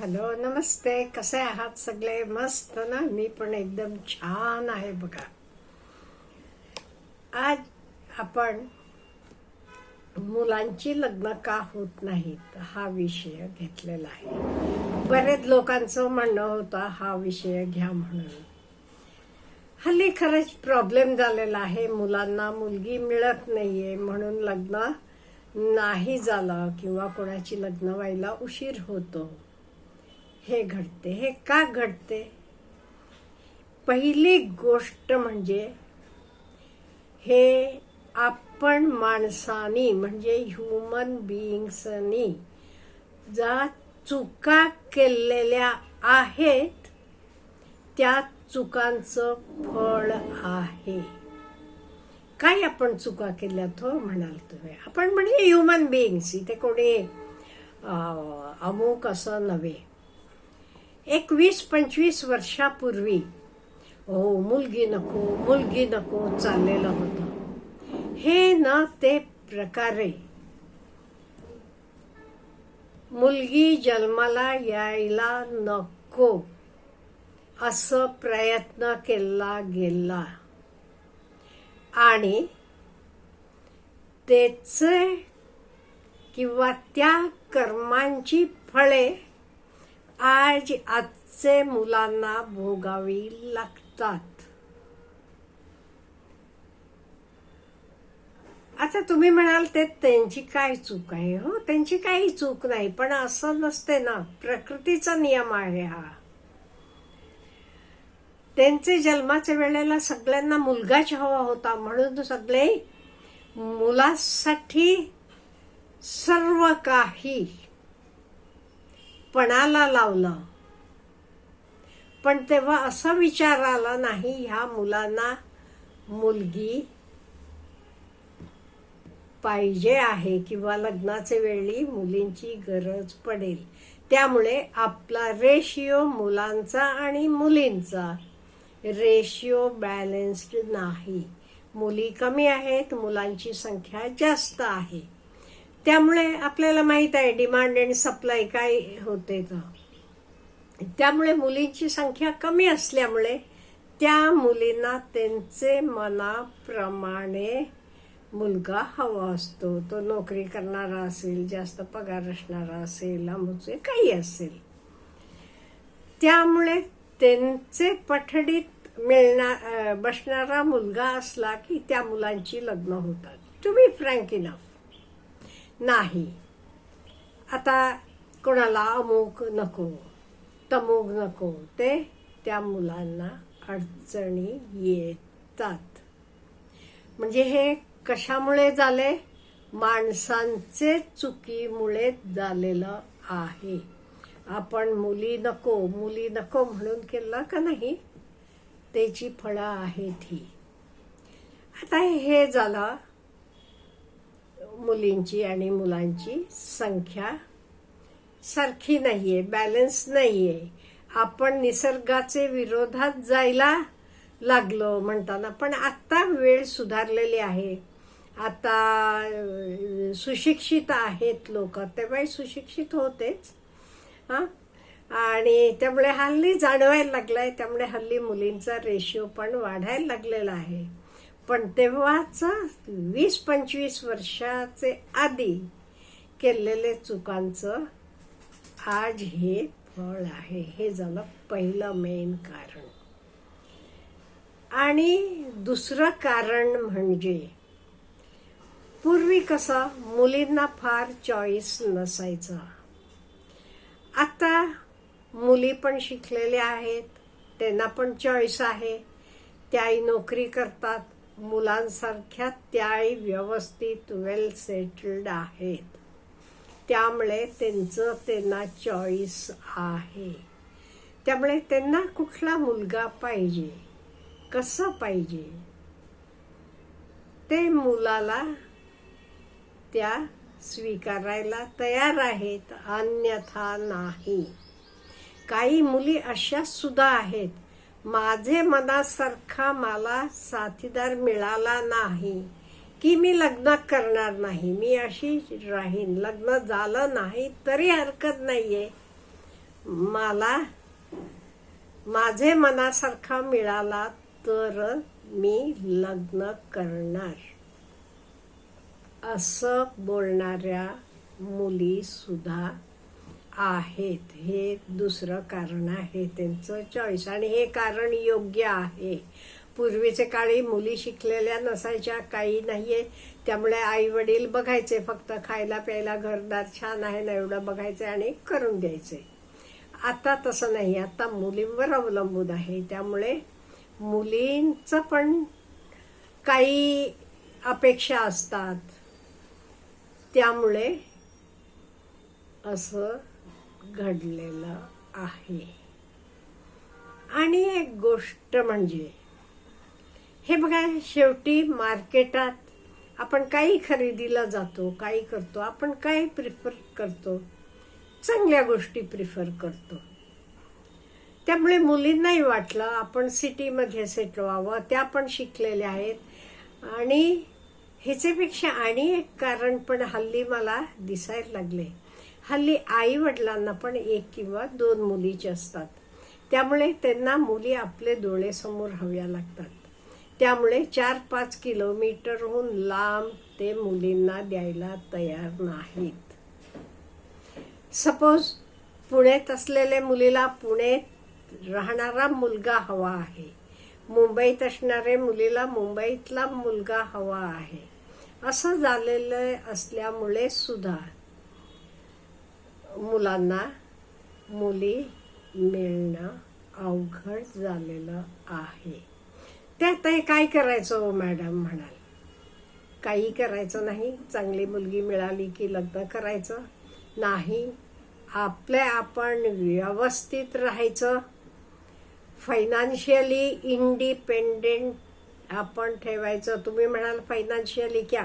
Hello नमस्ते कसे आहात सगळे मस्त ना मी पण एकदम छान आहे बघा आज आपण मुलांची लग्न का होत नाहीत हा विषय घेतलेला आहे बरेच लोकांचं म्हणणं होतं हा विषय घ्या म्हणून हल्ली खरंच प्रॉब्लेम झालेला आहे मुलांना मुलगी मिळत नाहीये म्हणून लग्न नाही झालं किंवा कोणाची लग्न व्हायला उशीर होतो हे घडते हे का घडते? पहिली गोष्ट म्हणजे हे आपण माणसानी म्हणजे ह्युमन बिईंग्सनी ज्या चुका केलेल्या आहेत त्या चुकांचं फळ आहे. काय आपण चुका केल्या तो हो? म्हणाल तुम्ही आपण म्हणजे ह्युमन बिईंग्स इथे कोणी अमुक असं नव्हे. एक वीस पंचवीस वर्षापूर्वी. हो मुलगी नको मुलगी नको चाललेलं होतं. हे न ते प्रकारे. मुलगी जन्माला यायला नको. असं प्रयत्न केला गेला. आणि त्याचे किंवा त्या कर्मांची फळे आज आजचे मुलांना भोगावी लागतात. आता तुम्ही म्हणाल ते त्यांची काय चूक आहे हो? त्यांची काही चूक नाही पण असं नसते ना. प्रकृतीचा नियम आहे हा. त्यांचे जन्माच्या वेळेला सगळ्यांना मुलगाच हवा होता म्हणून सगळे मुलासाठी सर्व काही पणाला लावलं. पण तेव्हा असा विचार आला नाही ह्या मुलांना मुलगी पाहिजे आहे किंवा लग्नाचे वेळी मुलींची गरज पडेल. त्यामुळे आपला रेशिओ मुलांचा आणि मुलींचा रेशिओ बॅलेन्स्ड नाही. मुली कमी आहेत मुलांची संख्या जास्त आहे. त्यामुळे आपल्याला माहीत आहे डिमांड अँड सप्लाय काय होते तर. त्यामुळे मुलींची संख्या कमी असल्यामुळे त्या मुलींना त्यांचे मनाप्रमाणे मुलगा हवा असतो. तो नोकरी करणारा असेल जास्त पगार असणारा असेल अमुचे काही असेल. त्यामुळे त्यांचे पठडीत मिळणार बसणारा मुलगा असला की त्या मुलांची लग्न होतात. टू बी फ्रँक इनफ नाही. आता कोणाला अमुक नको तमुक नको ते त्या मुलांना अडचणी येतात. म्हणजे हे कशामुळे झाले? माणसांचे चुकीमुळे झालेलं आहे. आपण मुली नको मुली नको म्हणून केलं का नाही? त्याची फळं आहेत ही. आता हे झालं मुलींची आणि मुलांची संख्या सारखी नाही आहे बॅलन्स नाही आहे आपण निसर्गाचे विरोधात जायला लागलो म्हणताना पण आत्ता वेळ सुधारलेली आहे. आता सुशिक्षित आहेत लोक तेव्हाही सुशिक्षित होतेच. हां? आणि त्यामुळे हल्ली जाणवायला लागलाय त्यामुळे हल्ली मुलींचा रेशिओ पण वाढायला लागलेला आहे. पण तेव्हाच वीस पंचवीस वर्षाचे आधी केलेले चुकांचं आज हे फळ आहे. हे झालं पहिलं मेन कारण. आणि दुसरं कारण म्हणजे पूर्वी कसं मुलींना फार चॉईस नसायचा. आता मुली पण शिकलेल्या आहेत त्यांना पण चॉईस आहे. त्याही नोकरी करतात मुलांसारख्या त्याही व्यवस्थित वेल सेटल्ड आहेत. त्यामुळे त्यांचं त्यांना चॉईस आहे. त्यामुळे त्यांना कुठला मुलगा पाहिजे? कसं पाहिजे? ते मुलाला त्या स्वीकारायला तयार आहेत अन्यथा नाही. काही मुली अशा सुद्धा आहेत माझे मनासारखा मला साथीदार मिळाला नाही की मी लग्न करणार नाही मी अशी राहीन. लग्न झालं नाही तरी हरकत नाहीये. मला माझे मनासारखा मिळाला तर मी लग्न करणार. असं बोलणाऱ्या मुली सुद्धा आहेत. हे दुसरं कारण आहे. त्यांचं चॉईस आणि हे कारण योग्य आहे. पूर्वीचे काळी मुली शिकलेल्या नसायच्या काही नाहीये. त्यामुळे आई वडील बघायचे फक्त खायला प्यायला घरदार छान आहे ना एवढं बघायचे आणि करून द्यायचे. आता तसं नाही. आता मुलींवर अवलंबून आहे. त्यामुळे मुलींचं पण काही अपेक्षा असतात. त्यामुळे असं घडलेलं आहे. आणि एक गोष्ट म्हणजे हे बघा शेवटी मार्केटात आपण काही खरेदीला जातो काही करतो आपण काही प्रिफर करतो चांगल्या गोष्टी प्रिफर करतो. त्यामुळे मुलींनाही वाटलं आपण सिटीमध्ये सेटल व्हावं त्या पण शिकलेल्या आहेत. आणि ह्याच्यापेक्षा आणि एक कारण पण हल्ली मला दिसायला लागले. हल्ली आई वडिलांना पण एक किंवा दोन मुलीचे असतात. त्यामुळे त्यांना मुली आपले डोळेसमोर हव्या लागतात. त्यामुळे चार पाच किलोमीटरहून लांब ते मुलींना द्यायला तयार नाहीत. सपोज पुण्यात असलेल्या मुलीला पुण्यात राहणारा मुलगा हवा आहे. मुंबईत असणाऱ्या मुलीला मुंबईतला मुलगा हवा आहे. असं झालेलं असल्यामुळे सुद्धा मुलांना मुली मिळणं अवघड झालेलं आहे. त्यात हे काय करायचं हो मॅडम म्हणाल? काही करायचं नाही. चांगली मुलगी मिळाली की लग्न करायचं. नाही आपले आपण व्यवस्थित राहायचं. फायनान्शियली इंडिपेंडेंट आपण ठेवायचं. तुम्ही म्हणाल फायनान्शियली क्या?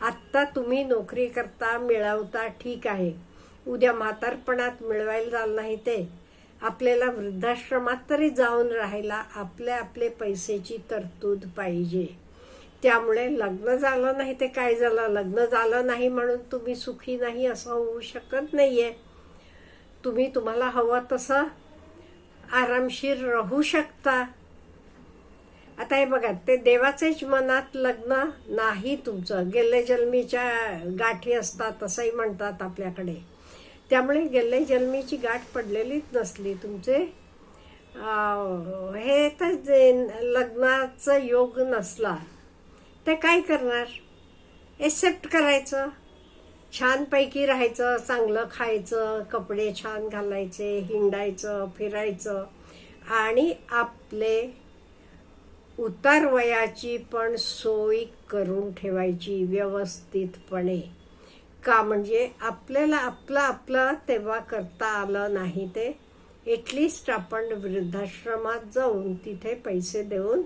आत्ता तुम्ही नोकरी करता मिळवता ठीक आहे. उद्या म्हातारपणात मिळवायला झालं नाही ते. आपल्याला वृद्धाश्रमात तरी जाऊन राहायला आपल्या आपले पैसेची तरतूद पाहिजे. त्यामुळे लग्न झालं नाही ते काय झालं? लग्न झालं नाही म्हणून तुम्ही सुखी नाही असं होऊ शकत नाही आहे तुम्ही तुम्हाला हवं तसं आरामशीर राहू शकता. आता हे बघा ते देवाचेच मनात लग्न नाही तुमचं. गेले जन्मीच्या गाठी असतात असंही म्हणतात आपल्याकडे. त्यामुळे गेले जन्मीची गाठ पडलेलीच नसली. तुमचे हे तर लग्नाचा योग नसला ते काय करणार? एक्सेप्ट करायचं. छानपैकी राहायचं चांगलं खायचं कपडे छान घालायचे हिंडायचं फिरायचं. आणि आपले उतार वयाची पण सोय करून ठेवायची व्यवस्थितपणे. का म्हणजे आपल्याला आपलं आपलं तेव्हा करता आलं नाही ते. एटलिस्ट आपण वृद्धाश्रमात जाऊन तिथे पैसे देऊन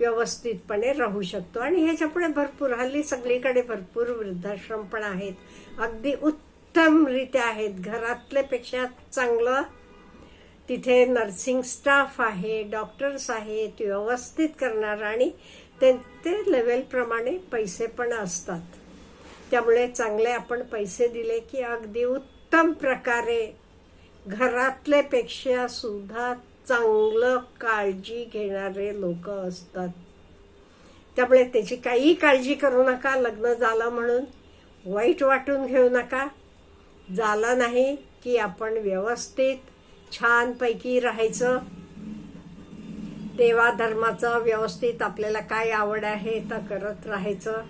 व्यवस्थितपणे राहू शकतो. आणि ह्याच्यापुढे भरपूर हल्ली सगळीकडे भरपूर वृद्धाश्रम पण आहेत. अगदी उत्तमरित्या आहेत. घरातल्यापेक्षा चांगलं तिथे नर्सिंग स्टाफ आहे डॉक्टर्स आहेत व्यवस्थित करणार आणि ते लेवलप्रमाणे पैसे पण असतात. त्यामुळे चांगले आपण पैसे दिले की अगदी उत्तम प्रकारे घरातल्यापेक्षा सुद्धा चांगलं काळजी घेणारे लोक असतात. त्यामुळे त्याची काही काळजी करू नका लग्न झालं म्हणून वाईट वाटून घेऊ नका. झालं नाही की आपण व्यवस्थित छानपैकी राहायचं. देवा धर्माचं व्यवस्थित आपल्याला काय आवड आहे तर करत राहायचं.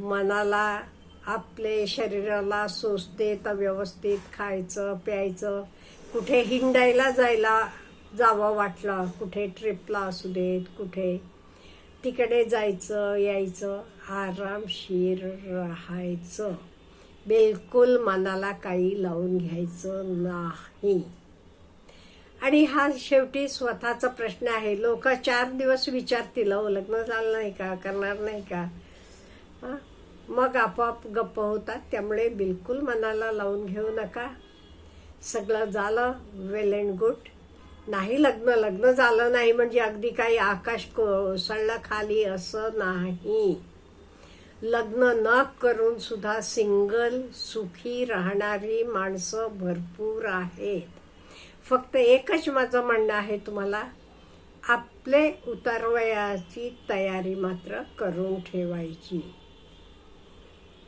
मनाला आपले शरीराला सोसते तर व्यवस्थित खायचं प्यायचं. कुठे हिंडायला जायला जावं वाटलं कुठे ट्रिपला असू देत कुठे तिकडे जायचं यायचं आरामशीर राहायचं. बिलकुल मनाला काही लावून घ्यायचं नाही. आणि हा शेवटी स्वतःचा प्रश्न आहे. लोक चार दिवस विचारतील हो लग्न झालं नाही का? करणार नाही का? मग आपोआप गप्प होतात. त्यामुळे बिलकुल मनाला लावून घेऊ नका. सगळं झालं वेल अँड गुड नाही लग्न लग्न झालं नाही म्हणजे अगदी काही आकाश कोसळलं खाली असं नाही. लग्न न करून सुद्धा सिंगल सुखी राहणारी माणसं भरपूर आहेत. फक्त एकच माझं म्हणणं आहे तुम्हाला आपले उतारवयाची तयारी मात्र करून ठेवायची.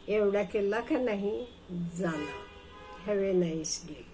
एवढा केला का नाही? झालं. Have a nice day